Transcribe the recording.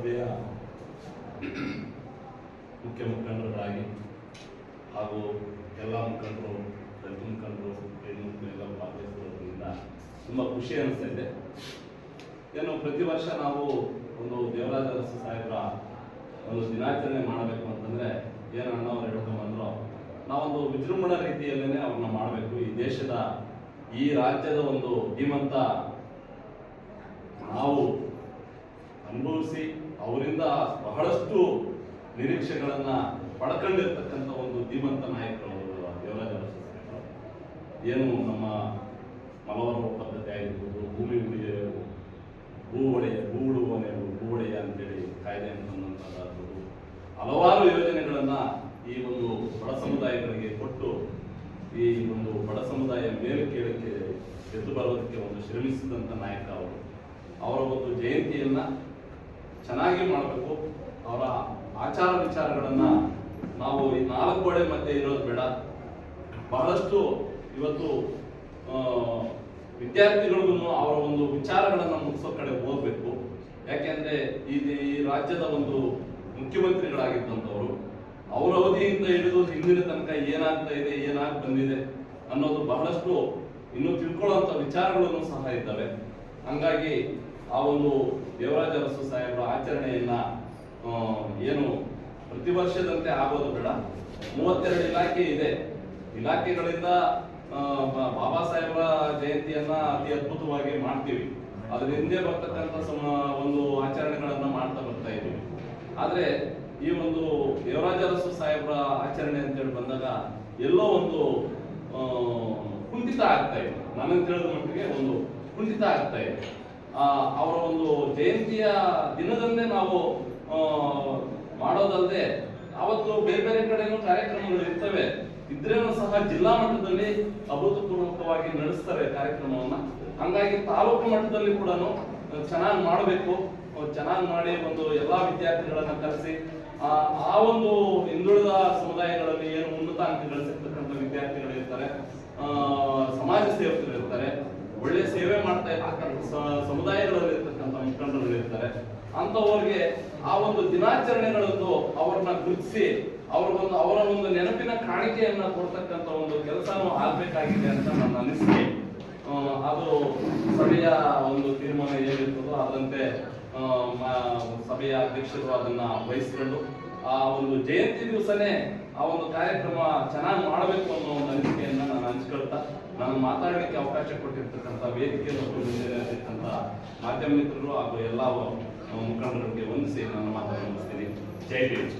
ಸಭೆಯ ಮುಖ್ಯ ಮುಖಂಡರುಗಳಾಗಿ ಹಾಗೂ ಎಲ್ಲ ಮುಖಂಡರು ದಲಿತ ಮುಖಂಡರು ಎಲ್ಲ ಭಾಗವಹಿಸಿರೋದ್ರಿಂದ ತುಂಬ ಖುಷಿ ಅನಿಸ್ತಾ ಇದೆ. ಏನು ಪ್ರತಿ ವರ್ಷ ನಾವು ಒಂದು ದೇವರಾಜ ಅರಸು ಸಾಹೇಬರ ಒಂದು ದಿನಾಚರಣೆ ಮಾಡಬೇಕು ಅಂತಂದ್ರೆ ಏನು ಅಣ್ಣವ್ರು ಹೇಳ್ಕೊಂಬಂದ್ರು ನಾವೊಂದು ವಿಜೃಂಭಣಾ ರೀತಿಯಲ್ಲೇ ಅವ್ರನ್ನ ಮಾಡಬೇಕು. ಈ ದೇಶದ, ಈ ರಾಜ್ಯದ ಒಂದು ಧೀಮಂತ ನಾವು ಅನುಭವಿಸಿ ಅವರಿಂದ ಬಹಳಷ್ಟು ನಿರೀಕ್ಷೆಗಳನ್ನ ಪಡ್ಕೊಂಡಿರ್ತಕ್ಕಂಥ ಒಂದು ಧೀಮಂತ ನಾಯಕರು ದೇವರಾಜ ಏನು ನಮ್ಮ ಮಲವರ್ಮ ಪದ್ಧತಿ ಆಗಿರ್ಬೋದು, ಭೂಮಿ ಉಳಿಯ ಭೂ ಒಡೆಯ, ಭೂ ಉಳುವನೆ ಭೂ ಒಡೆಯ ಅಂತೇಳಿ ಕಾಯ್ದೆ ತಂದಂತಹದ್ದು ಹಲವಾರು ಯೋಜನೆಗಳನ್ನ ಈ ಒಂದು ಬಡ ಸಮುದಾಯಗಳಿಗೆ ಕೊಟ್ಟು ಈ ಒಂದು ಬಡ ಸಮುದಾಯ ಮೇಲೆ ಕೇಳಕ್ಕೆ, ಎದ್ದು ಬರೋದಕ್ಕೆ ಒಂದು ಶ್ರಮಿಸಿದಂಥ ನಾಯಕ ಅವರು. ಅವರ ಒಂದು ಜಯಂತಿಯನ್ನ ಚೆನ್ನಾಗಿ ಮಾಡಬೇಕು. ಅವರ ಆಚಾರ ವಿಚಾರಗಳನ್ನು ನಾವು ಈ ನಾಲ್ಕು ಗೋಡೆ ಮಧ್ಯೆ ಇರೋದು ಬೇಡ. ಬಹಳಷ್ಟು ಇವತ್ತು ವಿದ್ಯಾರ್ಥಿಗಳಿಗೂ ಅವರ ಒಂದು ವಿಚಾರಗಳನ್ನು ಮುಗಿಸೋ ಕಡೆ ಹೋಗ್ಬೇಕು. ಯಾಕೆಂದ್ರೆ ಈ ಈ ರಾಜ್ಯದ ಒಂದು ಮುಖ್ಯಮಂತ್ರಿಗಳಾಗಿದ್ದಂಥವ್ರು, ಅವರ ಅವಧಿಯಿಂದ ಹಿಡಿದು ಹಿಂದಿನ ತನಕ ಏನಾಗ್ತಾ ಇದೆ, ಏನಾಗ್ ಬಂದಿದೆ ಅನ್ನೋದು ಬಹಳಷ್ಟು ಇನ್ನು ತಿಳ್ಕೊಳ್ಳುವಂತ ವಿಚಾರಗಳನ್ನು ಸಹ ಇದ್ದಾವೆ. ಹಂಗಾಗಿ ಆ ಒಂದು ದೇವರಾಜ ಅರಸು ಸಾಹೇಬರ ಆಚರಣೆಯನ್ನ ಏನು ಪ್ರತಿ ವರ್ಷದಂತೆ ಆಗೋದು ಬೇಡ. ಮೂವತ್ತೆರಡು ಇಲಾಖೆ ಇದೆ. ಇಲಾಖೆಗಳಿಂದ ಬಾಬಾ ಸಾಹೇಬರ ಜಯಂತಿಯನ್ನ ಅತಿ ಅದ್ಭುತವಾಗಿ ಮಾಡ್ತೀವಿ. ಅದ್ರ ಹಿಂದೆ ಬರ್ತಕ್ಕಂಥ ಒಂದು ಆಚರಣೆಗಳನ್ನ ಮಾಡ್ತಾ ಬರ್ತಾ ಇದ್ದೀವಿ. ಆದ್ರೆ ಈ ಒಂದು ದೇವರಾಜ ಅರಸು ಸಾಹೇಬರ ಆಚರಣೆ ಅಂತೇಳಿ ಬಂದಾಗ ಎಲ್ಲೋ ಒಂದು ಕುಂಠಿತ ಆಗ್ತಾ ಇದೆ ನನಗೆ ತಿಳಿದ ಮಟ್ಟಿಗೆ ಒಂದು ಕುಂಠಿತ ಆಗ್ತಾ ಇದೆ ಅವರ ಒಂದು ಜಯಂತಿಯ ದಿನದಂದೇ ನಾವು ಮಾಡೋದಲ್ಲದೆ ಅವತ್ತು ಬೇರೆ ಬೇರೆ ಕಡೆನೂ ಕಾರ್ಯಕ್ರಮಗಳು ಇರ್ತವೆ. ಇದ್ರೇನು ಸಹ ಜಿಲ್ಲಾ ಮಟ್ಟದಲ್ಲಿ ಅಭೂತಪೂರ್ವಕವಾಗಿ ನಡೆಸ್ತಾರೆ ಕಾರ್ಯಕ್ರಮವನ್ನ. ಹಂಗಾಗಿ ತಾಲೂಕು ಮಟ್ಟದಲ್ಲಿ ಕೂಡ ಚೆನ್ನಾಗಿ ಮಾಡಬೇಕು. ಚೆನ್ನಾಗಿ ಮಾಡಿ ಒಂದು ಎಲ್ಲಾ ವಿದ್ಯಾರ್ಥಿಗಳನ್ನ ಕರೆಸಿ, ಆ ಆ ಒಂದು ಹಿಂದುಳಿದ ಸಮುದಾಯಗಳಲ್ಲಿ ಏನು ಉನ್ನತ ಅಂಕಗಳು ಸಿಗ್ತಕ್ಕಂಥ ವಿದ್ಯಾರ್ಥಿಗಳು ಸೇವೆ ಮಾಡ್ತಾ ಇರ್ತಕ್ಕಂಥ ಸ- ಸಮುದಾಯಗಳಲ್ಲಿ ಇರ್ತಕ್ಕಂಥ ಮುಖಂಡರು ಇರ್ತಾರೆ. ಅಂತವರಿಗೆ ಆ ಒಂದು ದಿನಾಚರಣೆಗಳದ್ದು ಅವ್ರನ್ನ ಗುರುತಿಸಿ, ಅವ್ರಿಗೊಂದು, ಅವರ ಒಂದು ನೆನಪಿನ ಕಾಣಿಕೆಯನ್ನ ಕೊಡ್ತಕ್ಕಂಥ ಒಂದು ಕೆಲಸನೂ ಆಗ್ಬೇಕಾಗಿದೆ ಅಂತ ನನ್ನ ಅನಿಸಿಕೆ. ಅದು ಸಭೆಯ ಒಂದು ತೀರ್ಮಾನ ಏನಿರ್ತದೋ ಅದರಂತೆ ಸಭೆಯ ಅಧ್ಯಕ್ಷರು ಅದನ್ನ ವಹಿಸಿಕೊಂಡು ಆ ಒಂದು ಜಯಂತಿ ದಿವಸನೇ ಆ ಒಂದು ಕಾರ್ಯಕ್ರಮ ಚೆನ್ನಾಗಿ ಮಾಡಬೇಕು ಅನ್ನೋ ಹಂಚ್ಕೊಳ್ತಾ ನಾನು ಮಾತಾಡಲಿಕ್ಕೆ ಅವಕಾಶ ಕೊಟ್ಟಿರ್ತಕ್ಕಂಥ ವೇದಿಕೆಯನ್ನು ಇರ್ತಕ್ಕಂಥ ಮಾಧ್ಯಮ ಮಿತ್ರರು ಹಾಗೂ ಎಲ್ಲ ಮುಖಂಡರಿಗೆ ವಂದಿಸಿ ನನ್ನ ಮಾತನ್ನು ಮುಗಿಸ್ತೀನಿ ಜೈ ಭೀಮ್.